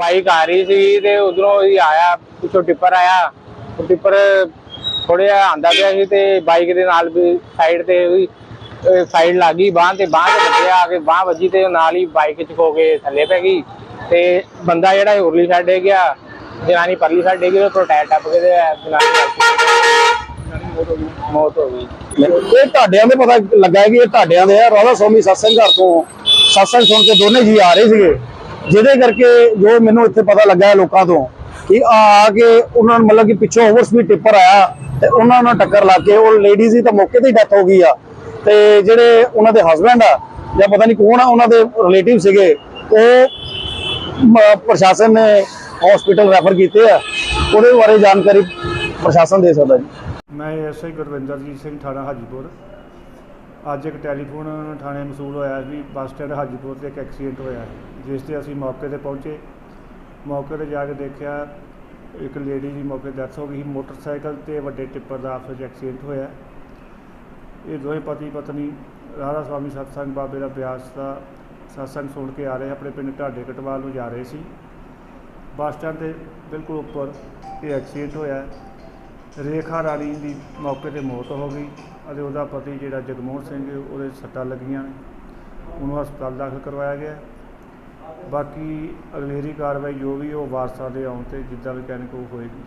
Bike ਆ ਰਹੀ ਸੀ ਤੇ ਉਧਰੋਂ ਹੀ ਆਇਆ, ਪਿੱਛੋਂ ਟਿੱਪਰ ਆਇਆ। ਉਹ ਟਿੱਪਰ ਥੋੜਾ ਆਂਦਾ ਪਿਆ ਸੀ ਤੇ ਬਾਈਕ ਦੇ ਨਾਲ ਵੀ ਸਾਈਡ ਤੇ ਵੀ ਸਾਈਡ ਲੱਗ ਗਈ, ਬਾਂਹ ਤੇ ਬਾਂਹ ਤੇ ਵੱਜਿਆ ਆ ਕੇ ਬਾਂਹ ਵੱਜੀ ਤੇ ਨਾਲ ਹੀ ਬਾਈਕ ਚੁਕੋ ਕੇ ਥੱਲੇ ਪੈ ਗਈ। ਤੇ ਬੰਦਾ ਜਿਹੜਾ ਉਰਲੀ ਸਾਈਡ ਡੇ ਗਿਆ, ਜਨਾਨੀ ਪਰਲੀ ਸਾਈਡ ਡੇ ਗਈ ਉਹ ਟਾਇਰ ਟੱਪ ਕੇ ਤੇ ਜਨਾਨੀ ਮੌਤ ਹੋ ਗਈ। ਇਹ ਤੁਹਾਡਿਆਂ ਦੇ ਪਤਾ ਲੱਗਾ ਹੈ ਕਿ ਇਹ ਢਾਡਿਆਂ ਦੇ ਆ ਰਾਧਾ ਸਵਾਮੀ ਸਤਸੰਗ ਘਰ ਤੋਂ। ਸਤਸੰਗ ਸੁਣ ਕੇ ਦੋਨੇ ਜੀ ਆ ਰਹੇ ਸੀਗੇ। ਜਿਹਦੇ ਕਰਕੇ ਜੋ ਮੈਨੂੰ ਇੱਥੇ ਪਤਾ ਲੱਗਾ ਲੋਕਾਂ ਤੋਂ ਕਿ ਆ ਆ ਕੇ ਉਹਨਾਂ ਨੂੰ ਮਤਲਬ ਕਿ ਪਿੱਛੋਂ ਓਵਰ ਸਪੀਡ ਟਿੱਪਰ ਆਇਆ ਤੇ ਉਹਨਾਂ ਨਾਲ ਟੱਕਰ ਲਾ ਕੇ ਉਹ ਲੇਡੀਜ਼ ਦੀ ਤਾਂ ਮੌਕੇ ਤੇ ਹੀ ਡੈਥ ਹੋ ਗਈ ਆ। ਤੇ ਜਿਹੜੇ ਉਹਨਾਂ ਦੇ ਹਸਬੰਡ ਆ, ਜਾਂ ਪਤਾ ਨਹੀਂ ਕੌਣ ਆ, ਉਹਨਾਂ ਦੇ ਰਿਲੇਟਿਵ ਸੀਗੇ, ਉਹ ਪ੍ਰਸ਼ਾਸਨ ਨੇ ਹਸਪੀਟਲ ਰੈਫਰ ਕੀਤੇ ਆ। ਉਹਦੇ ਬਾਰੇ ਜਾਣਕਾਰੀ ਪ੍ਰਸ਼ਾਸਨ ਦੇ ਸਕਦਾ ਜੀ। ਮੈਂ ਐਸਆਈ ਗੁਰਵਿੰਦਰਜੀਤ ਸਿੰਘ ਥਾਣਾ ਹਾਜੀਪੁਰ। ਅੱਜ ਇੱਕ ਟੈਲੀਫੋਨ ਥਾਣੇ ਮਸੂਲ ਹੋਇਆ ਵੀ ਬੱਸ ਸਟੈਂਡ ਹਾਜੀਪੁਰ ਤੇ ਇੱਕ ਐਕਸੀਡੈਂਟ ਹੋਇਆ ਜਿਸ ਤੇ ਅਸੀਂ ਮੌਕੇ ਤੇ ਪਹੁੰਚੇ। ਮੌਕੇ ਤੇ ਜਾ ਕੇ ਦੇਖਿਆ ਇੱਕ ਲੇਡੀ ਦੀ ਮੌਕੇ ਡੈਥ ਹੋ ਗਈ ਸੀ। ਮੋਟਰਸਾਈਕਲ ਤੇ ਵੱਡੇ ਟਿੱਪਰ ਦਾ ਆਪਸ ਵਿੱਚ ਐਕਸੀਡੈਂਟ ਹੋਇਆ ਇਹ ਦੋਵੇਂ ਪਤੀ ਪਤਨੀ ਰਾਧਾ ਸਵਾਮੀ ਸਤਸੰਗ ਬਾਬੇ ਦਾ ਬਿਆਸ ਦਾ ਸਤਸੰਗ ਸੁਣ ਕੇ ਆ ਰਹੇ, ਆਪਣੇ ਪਿੰਡ ਢਾਡੇ ਕਟਵਾਲ ਨੂੰ ਜਾ ਰਹੇ ਸੀ। ਬੱਸ ਸਟੈਂਡ ਦੇ ਬਿਲਕੁਲ ਉੱਪਰ ਇਹ ਐਕਸੀਡੈਂਟ ਹੋਇਆ ਰੇਖਾ ਰਾਣੀ ਦੀ ਮੌਕੇ ਤੇ ਮੌਤ ਹੋ ਗਈ। ਅਤੇ ਉਹਦਾ ਪਤੀ ਜਿਹੜਾ ਜਗਮੋਹਨ ਸਿੰਘ ਉਹਦੇ ਸੱਟਾਂ ਲੱਗੀਆਂ ਨੇ। ਉਹਨੂੰ ਹਸਪਤਾਲ ਦਾਖਲ ਕਰਵਾਇਆ ਗਿਆ। ਬਾਕੀ ਅਗਲੇਰੀ ਕਾਰਵਾਈ ਜੋ ਵੀ ਉਹ ਵਾਰਸਾਂ ਦੇ ਆਉਣ ਤੇ ਜਿੱਦਾਂ ਵੀ ਕਹਿਣਗੇ ਉਹ ਹੋਏਗੀ।